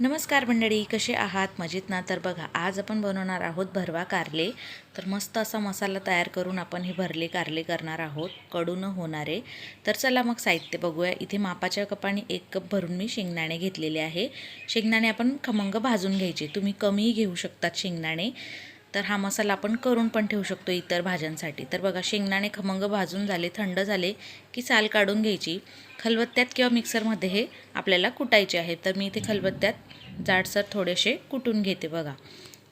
नमस्कार मंडळी कसे आहात? मजेत ना? तर बघा आज आपण बनवणार आहोत भरवा कारले. तर मस्त असा मसाला तयार करून आपण हे भरले कारले करणार आहोत. कडून होणारे. तर चला मग साहित्य बघूया. इथे मापाच्या कपाने एक कप भरून मी शेंगदाणे घेतलेले आहे. शेंगदाणे आपण खमंग भाजून घ्यायचे. तुम्ही कमीही घेऊ शकतात शेंगदाणे. तर हा मसाला आपण करून पण ठेवू शकतो इतर भाज्यांसाठी. तर बघा शेंगदाणे खमंग भाजून झाले थंड झाले की साल काढून घ्यायची. खलबत्त्यात किंवा मिक्सरमध्ये हे आपल्याला कुटायचे आहे. तर मी इथे खलबत्त्यात जाडसर थोडेसे कुटून घेते बघा.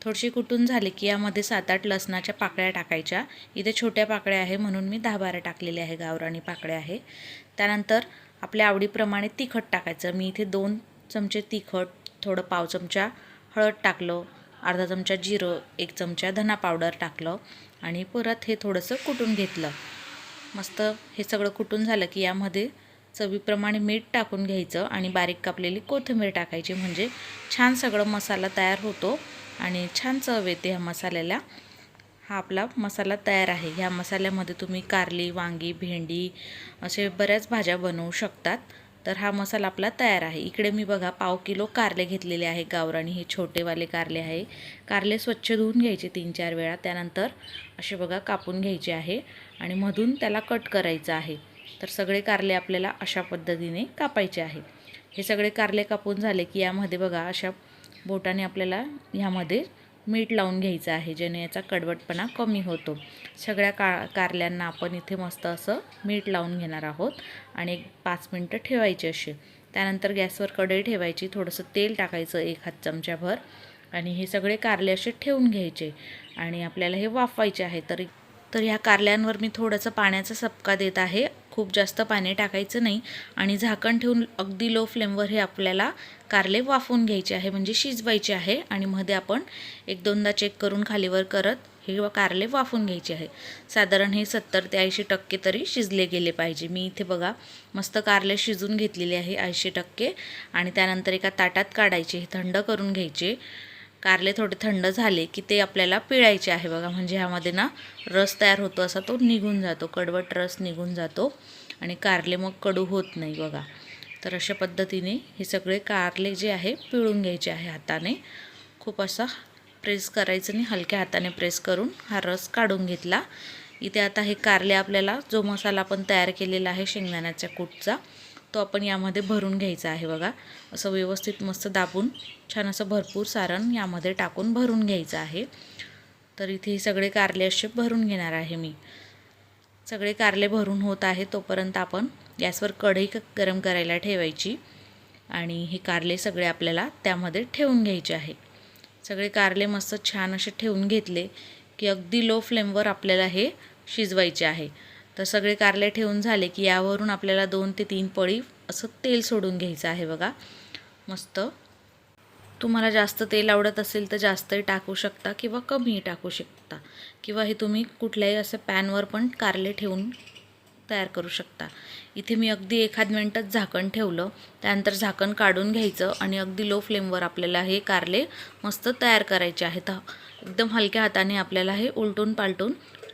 थोडेसे कुटून झाले की यामध्ये सात आठ लसणाच्या पाकळ्या टाकायच्या. इथे छोट्या पाकळ्या आहे म्हणून मी दहा बारा टाकलेले आहे. गावराणी पाकळ्या आहे. त्यानंतर आपल्या आवडीप्रमाणे तिखट टाकायचं. मी इथे दोन चमचे तिखट थोडं पाव चमचा हळद टाकलं. अर्धा चमचा जिरं एक चमचा धना पावडर टाकलं आणि परत हे थोडंसं कुटून घेतलं. मस्त हे सगळं कुटून झालं की यामध्ये चवीप्रमाणे मीठ टाकून घ्यायचं आणि बारीक कापलेली कोथिंबीर टाकायची. म्हणजे छान सगळं मसाला तयार होतो आणि छान चव येते ह्या मसाल्याला. हा आपला मसाला तयार आहे. ह्या मसाल्यामध्ये तुम्ही कारली वांगी भेंडी असे बऱ्याच भाज्या बनवू शकतात. तर हा मसाला आपला तयार आहे. इकडे मी बघा पाव किलो कारले घेतलेले आहे गावराणी हे छोटेवाले कारले आहे. कारले स्वच्छ धुवून घ्यायचे तीन चार वेळा. त्यानंतर असे बघा कापून घ्यायचे आहे. आणि मधून त्याला कट करायचं आहे. तर सगळे कारले आपल्याला अशा पद्धतीने कापायचे आहे. हे सगळे कारले कापून झाले की यामध्ये बघा अशा बोटाने आपल्याला ह्यामध्ये मीठ लावून घ्यायचं आहे जेणे याचा कडवटपणा कमी होतो. सगळ्या का कारल्यांना आपण इथे मस्त असं मीठ लावून घेणार आहोत आणि एक पाच मिनटं ठेवायचे असे त्यानंतर गॅसवर कढई ठेवायची थोडंसं तेल टाकायचं एक हात चमच्याभर आणि हे सगळे कारले असे ठेवून घ्यायचे. आणि आपल्याला हे वाफवायचे आहे तर तर ह्या कारल्यांवर मी थोडंसं पाण्याचा सपका देत आहे. खूप जास्त पाणी टाकायचं नाही आणि झाकण ठेवून अगदी लो फ्लेमवर हे आपल्याला कारले वाफवून घ्यायचे आहे म्हणजे शिजवायचे आहे आणि मध्ये आपण एक दोनदा चेक करून खालीवर करत हे कारले वाफून घ्यायचे आहे. साधारण हे सत्तर ते ऐंशी टक्के तरी शिजले गेले पाहिजे. मी इथे बघा मस्त कारले शिजून घेतलेले आहे ऐंशी टक्के आणि त्यानंतर एका ताटात काढायचे हे थंड करून घ्यायचे कारले थोडे थंड झाले की ते आपल्याला पिळायचे आहे बघा. म्हणजे ह्यामध्ये ना रस तयार होतो असा तो निघून जातो कडवट रस निघून जातो आणि कारले मग कडू होत नाही बघा. तर अशा पद्धतीने हे सगळे कारले जे आहे पिळून घ्यायचे आहे हाताने. खूप असा प्रेस करायचं नाही हलक्या हाताने प्रेस करून हा रस काढून घेतला. इथे आता हे कारले आपल्याला जो मसाला आपण तयार केलेला आहे शेंगदाण्याच्या कूटचा तो आपण यामध्ये भरून घ्यायचा आहे बघा. असं व्यवस्थित मस्त दाबून छान असं भरपूर सारण यामध्ये टाकून भरून घ्यायचं आहे. तर इथे हे सगळे कारले असे भरून घेणार आहे मी. सगळे कारले भरून होत आहे तोपर्यंत आपण गॅसवर कढई गरम करायला ठेवायची आणि हे कारले सगळे आपल्याला त्यामध्ये ठेवून घ्यायचे आहे. सगळे कारले मस्त छान असे ठेवून घेतले. की अगदी लो फ्लेमवर आपल्याला हे शिजवायचे आहे. तर सगळे कारले ठेवून झाले की यावरून आपल्याला दोन ते तीन पळी असं तेल सोडून घ्यायचं आहे बघा. मस्त. तुम्हाला जास्त तेल आवडत असेल तर जास्तही टाकू शकता किंवा कमीही टाकू शकता. किंवा हे तुम्ही कुठल्याही असं पॅनवर पण कारले ठेवून तयार करू शकता. इथे मी अगदी एखाद मिनटात झाकण ठेवलं. त्यानंतर झाकण काढून घ्यायचं आणि अगदी लो फ्लेमवर आपल्याला हे कारले मस्त तयार करायचे आहेत. एकदम हलक्या हाताने आपल्याला हे उलटून पालटून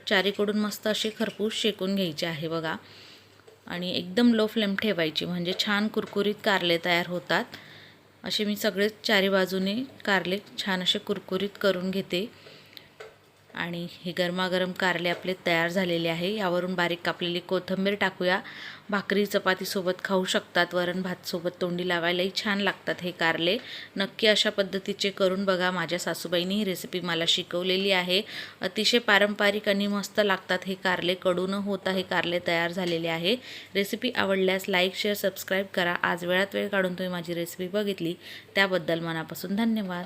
चारीकडून मस्त असे खरपूस शेकून घ्यायचे आहे बघा. आणि एकदम लो फ्लेम ठेवायची म्हणजे छान कुरकुरीत कारले तयार होतात. असे मी सगळेच चारी बाजूने कारले छान असे कुरकुरीत करून घेते. आणि हे गरमागरम कारले आपले तयार झालेले आहे. यावरून बारीक कापलेली कोथिंबीर टाकूया. भाकरी चपातीसोबत खाऊ शकतात. वरण भातसोबत तोंडी लावायलाही छान लागतात हे कारले. नक्की अशा पद्धतीचे करून बघा. माझ्या सासूबाईंनी ही रेसिपी मला शिकवलेली आहे. अतिशय पारंपरिक आणि मस्त लागतात हे कारले. कडून होता हे कारले तयार झालेले आहे. रेसिपी आवडल्यास लाईक शेअर सबस्क्राईब करा. आज वेळात वेळ काढून तुम्ही माझी रेसिपी बघितली. त्याबद्दल मनापासून धन्यवाद.